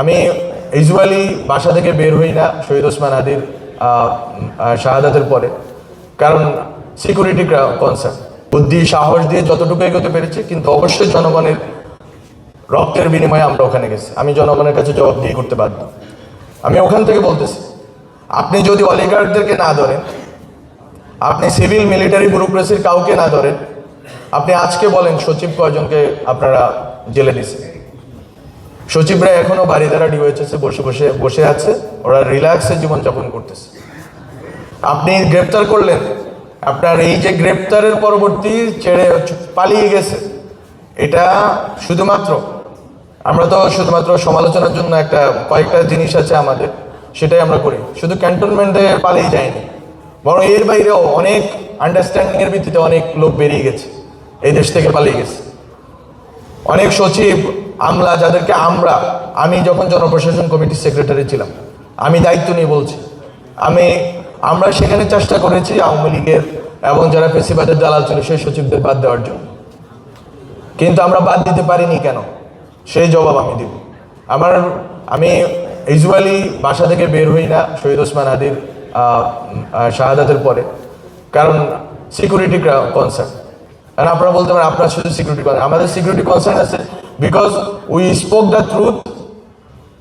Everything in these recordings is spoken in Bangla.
আমি ইউজুয়ালি বাসা থেকে বের হই না, শহীদ ওসমান আদির শাহাদাতের পরে। কারণ সিকিউরিটি কনসার্ন বুদ্ধি, সাহস দিয়ে যতটুকু এগোতে পেরেছি, কিন্তু অবশ্যই জনগণের রক্তের বিনিময়ে আমরা ওখানে গেছি। আমি জনগণের কাছে জবাব দিয়ে করতে বাধ্য। আমি ওখান থেকে বলতেছি, আপনি যদি অলিগার্ডদেরকে না ধরেন, আপনি সিভিল মিলিটারি ব্যুরোক্রেসির কাউকে না ধরেন, আপনি আজকে বলেন সচিব কয়জনকে আপনারা জেলে দিছে সচিবরা এখনও বাড়ি দ্বারা ডিওএইচএসে বসে বসে বসে আছে, ওরা রিল্যাক্সে জীবনযাপন করতেছে। আপনি গ্রেপ্তার করলেন, আপনার এই যে গ্রেপ্তারের পরবর্তী ছেড়ে পালিয়ে গেছে, এটা শুধুমাত্র, আমরা তো শুধুমাত্র সমালোচনার জন্য একটা, কয়েকটা জিনিস আছে আমাদের, সেটাই আমরা করি। শুধু ক্যান্টনমেন্টে পালিয়ে যায়নি, বরং এর বাইরেও অনেক আন্ডারস্ট্যান্ডিং এর ভিত্তিতে অনেক লোক বেরিয়ে গেছে, এই দেশ থেকে পালিয়ে গেছে। অনেক সচিব আমলা যাদেরকে আমরা, আমি যখন জনপ্রশাসন কমিটির সেক্রেটারি ছিলাম, আমি দায়িত্ব নিয়ে বলছি, আমি, আমরা সেখানে চেষ্টা করেছি আওয়ামী লীগের এবং যারা পেশিবাদের দালাল ছিল, সেই সচিবদের বাদ দেওয়ার জন্য। কিন্তু আমরা বাদ দিতে পারিনি কেন? সেই জবাব আমি দিব। আমার, আমি ইউজুয়ালি বাসা থেকে বের হই না, শহীদ ওসমান আদির শাহাদাতের পরে। কারণ সিকিউরিটি কনসার্ন আর আপনারা বলতে পারেন, আপনার শুধু সিকিউরিটি কনসার্ন আমাদের সিকিউরিটি কনসার্ন আছে because we spoke the truth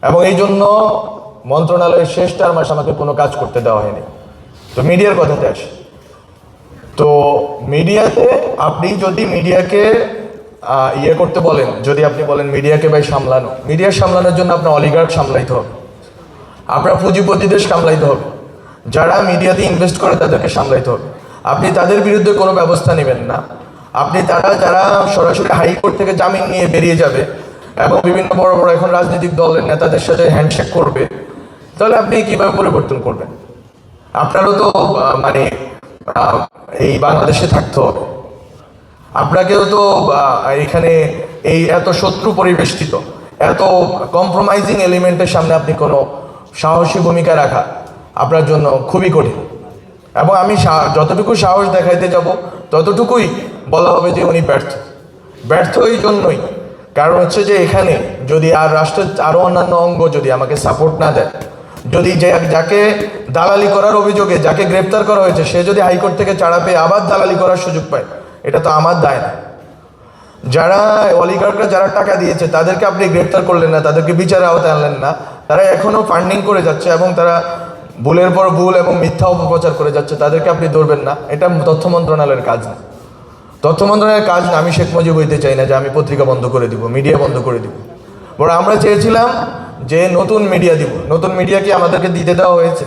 এবং এই জন্য মন্ত্রণালয়ের শেষ চার মাস আমাকে কোনো কাজ করতে দেওয়া হয়নি। তো মিডিয়ার কথাতে আসি। তো মিডিয়াতে আপনি যদি মিডিয়াকে ইয়ে করতে বলেন, যদি আপনি বলেন মিডিয়াকে ভাই সামলানো, মিডিয়া সামলানোর জন্য আপনার অলিগার্ড সামলাইতে হবে। আপনার পুঁজিপতিদের সামলাইতে হবে। যারা মিডিয়াতে ইনভেস্ট করে তাদেরকে সামলাইতে হবে। আপনি তাদের বিরুদ্ধে কোনো ব্যবস্থা নেবেন না। আপনি তারা যারা সরাসরি হাইকোর্ট থেকে জামিন নিয়ে বেরিয়ে যাবে এবং বিভিন্ন বড় বড় এখন রাজনৈতিক দলের নেতাদের সাথে হ্যান্ডশেক করবে, তাহলে আপনি কীভাবে পরিবর্তন করবেন? আপনারও তো মানে এই বাংলাদেশে থাকতে হবে। আপনাকেও তো এখানে এই এত শত্রু পরিবেষ্টিত, এত কম্প্রোমাইজিং এলিমেন্টের সামনে আপনি কোনো সাহসী ভূমিকা রাখা আপনার জন্য খুবই কঠিন। এবং আমি যতটুকু সাহস দেখাইতে যাব, ততটুকুই বলা হবে যে উনি ব্যর্থ। ব্যর্থ এই জন্যই। কারণ হচ্ছে যে এখানে যদি আর রাষ্ট্রের আরও অন্যান্য অঙ্গ যদি আমাকে সাপোর্ট না দেয়, যদি যে, যাকে দালালি করার অভিযোগে, যাকে গ্রেপ্তার করা হয়েছে, সে যদি হাইকোর্ট থেকে ছাড়া পেয়ে আবার দালালি করার সুযোগ পায়, এটা তো আমার দায় না। যারা অলিগার্করা যারা টাকা দিয়েছে, তাদেরকে আপনি গ্রেপ্তার করলেন না, তাদেরকে বিচারে আওতায় আনলেন না, তারা এখনও ফান্ডিং করে যাচ্ছে এবং তারা ভুলের পর ভুল এবং মিথ্যা অপপ্রচার করে যাচ্ছে, তাদেরকে আপনি ধরবেন না। এটা তথ্য মন্ত্রণালয়ের কাজ না। তথ্য মন্ত্রণালয়ের কাজ আমি শেখ মুজিব হইতে চাই না, যে আমি পত্রিকা বন্ধ করে দিব, মিডিয়া বন্ধ করে দিব। বড় আমরা চেয়েছিলাম যে নতুন মিডিয়া দিব। নতুন মিডিয়া কি আমাদেরকে দিতে দেওয়া হয়েছে?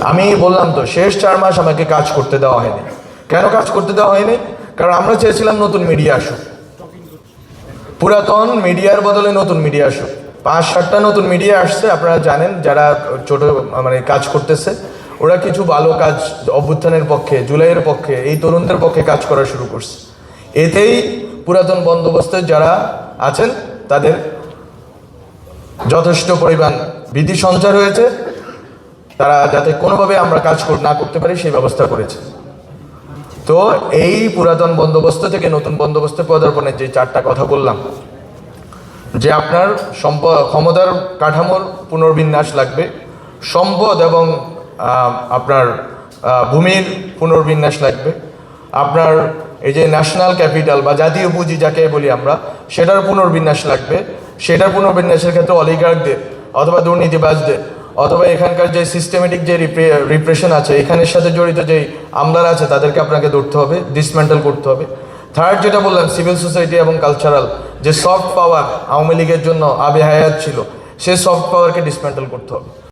আমি বললাম তো, শেষ চার মাস আমাকে কাজ করতে দেওয়া হয়নি। কেন কাজ করতে দেওয়া হয়নি? কারণ আমরা চেয়েছিলাম নতুন মিডিয়া আসুক। পুরাতন মিডিয়ার বদলে নতুন মিডিয়া আসুক। পাঁচ সাতটা নতুন মিডিয়া আসছে, আপনারা জানেন, যারা ছোট মানে কাজ করতেছে ওরা কিছু ভালো কাজ অভ্যুত্থানের পক্ষে, জুলাইয়ের পক্ষে, এই তরুণদের পক্ষে কাজ করা শুরু করছে। এতেই পুরাতন বন্দোবস্তের যারা আছেন, তাদের যথেষ্ট পরিমাণ বিধি সঞ্চার হয়েছে। তারা যাতে কোনোভাবে আমরা কাজ না করতে পারি, সেই ব্যবস্থা করেছে। তো এই পুরাতন বন্দোবস্ত থেকে নতুন বন্দোবস্তে পদার্পণের যে চারটা কথা বললাম, যে আপনার সম্পদ ক্ষমতার কাঠামোর পুনর্বিন্যাস লাগবে। সম্পদ এবং আপনার ভূমির পুনর্বিন্যাস লাগবে। আপনার এই যে ন্যাশনাল ক্যাপিটাল বা জাতীয় পুঁজি যাকে বলি আমরা, সেটার পুনর্বিন্যাস লাগবে। সেটার পুনর্বিন্যাসের ক্ষেত্রে অলিগার্কদের অথবা দুর্নীতিবাজদের অথবা এখানকার যে সিস্টেমেটিক যে রিপ্রেশন আছে, এখানের সাথে জড়িত যে আমলারা আছে, তাদেরকে আপনাকে ধরতে হবে ডিসমেন্টাল করতে হবে। থার্ড যেটা বললাম সিভিল সোসাইটি এবং কালচারাল যে সফট পাওয়ার আওয়ামী লীগের জন্য আবে হায়াত ছিল, সে সফট পাওয়ারকে ডিসমেন্টাল করতে হবে।